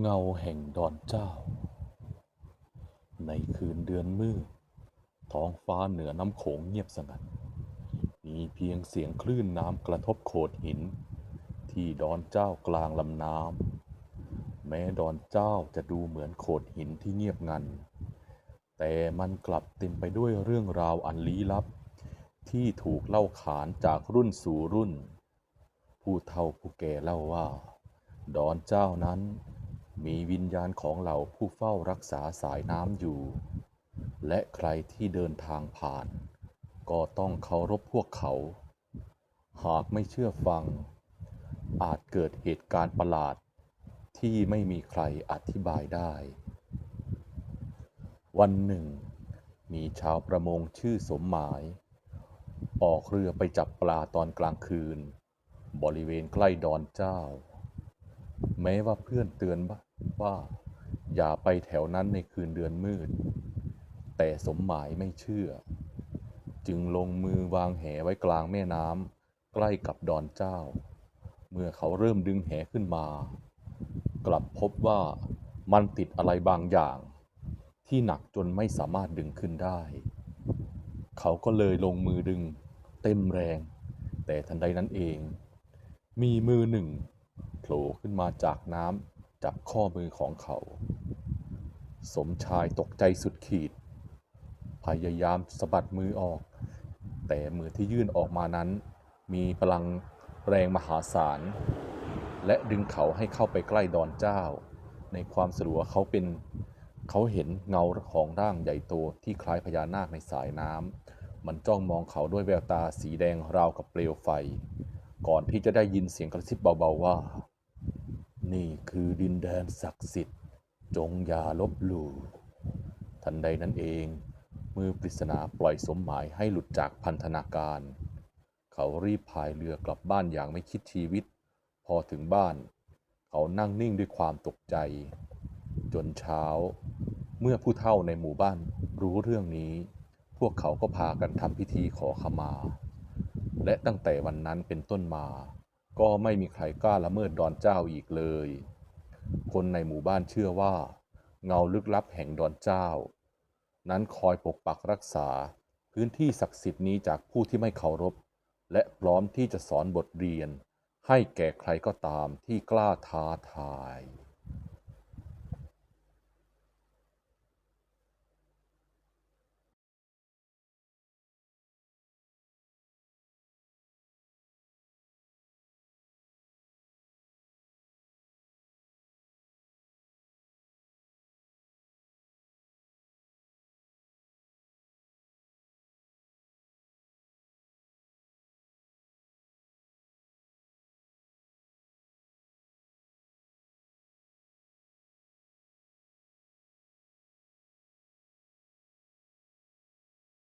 เงาแห่งดอนเจ้า ในคืนเดือนมืด ท้องฟ้าเหนือน้ำโขงเงียบสงัด มีเพียงเสียงคลื่นน้ำกระทบโขดหิน ที่ดอนเจ้ากลางลำน้ำ แม้ดอนเจ้าจะดูเหมือนโขดหินที่เงียบงัน แต่มันกลับเต็มไปด้วยเรื่องราวอันลี้ลับ ที่ถูกเล่าขานจากรุ่นสู่รุ่น ผู้เฒ่าผู้แก่เล่าว่า ดอนเจ้านั้น มีวิญญาณของเหล่าผู้เฝ้ารักษาสายน้ำอยู่ และใครที่เดินทางผ่าน ก็ต้องเคารพพวกเขา หากไม่เชื่อฟัง อาจเกิดเหตุการณ์ประหลาดที่ไม่มีใครอธิบายได้ วันหนึ่ง มีชาวประมงชื่อสมหมาย ออกเรือไปจับปลาตอนกลางคืน บริเวณใกล้ดอนเจ้า แม้ว่าเพื่อนเตือนว่า ว่าอย่าไปแถวนั้นในคืนเดือนมืด แต่สมหมายไม่เชื่อ จึงลงมือวางแหไว้กลางแม่น้ำใกล้กับดอนเจ้า เมื่อเขาเริ่มดึงแหขึ้นมา กลับพบว่ามันติดอะไรบางอย่าง ที่หนักจนไม่สามารถดึงขึ้นได้ เขาก็เลยลงมือดึง เต็มแรง แต่ทันใดนั้นเอง มีมือหนึ่งโผล่ขึ้นมาจากน้ำ จับข้อมือของเขา สมชายตกใจสุดขีด พยายามสะบัดมือออก แต่มือที่ยื่นออกมานั้น มีพลังแรงมหาศาล และดึงเขาให้เข้าไปใกล้ดอนเจ้า ในความสลัวเขาเป็นเขาเห็นเงาของร่างใหญ่โตที่คล้ายพญานาคในสายน้ำ มันจ้องมองเขาด้วยแววตาสีแดงราวกับเปลวไฟ ก่อนที่จะได้ยินเสียงกระซิบเบาๆว่า นี่คือดินแดนศักดิ์สิทธิ์ จงอย่าลบหลู่ ทันใดนั้นเอง มือปริศนาปล่อยสมหมายให้หลุดจากพันธนาการ เขารีบพายเรือกลับบ้านอย่างไม่คิดชีวิต พอถึงบ้าน เขานั่งนิ่งด้วยความตกใจ จนเช้า เมื่อผู้เฒ่าในหมู่บ้านรู้เรื่องนี้ พวกเขาก็พากันทำพิธีขอขมา และตั้งแต่วันนั้นเป็นต้นมา ก็ไม่มีใครกล้าละเมิดดอนเจ้าอีกเลย คนในหมู่บ้านเชื่อว่า เงาลึกลับแห่งดอนเจ้า นั้นคอยปกปักรักษาพื้นที่ศักดิ์สิทธิ์นี้จากผู้ที่ไม่เคารพ และพร้อมที่จะสอนบทเรียน ให้แก่ใครก็ตามที่กล้าท้าทาย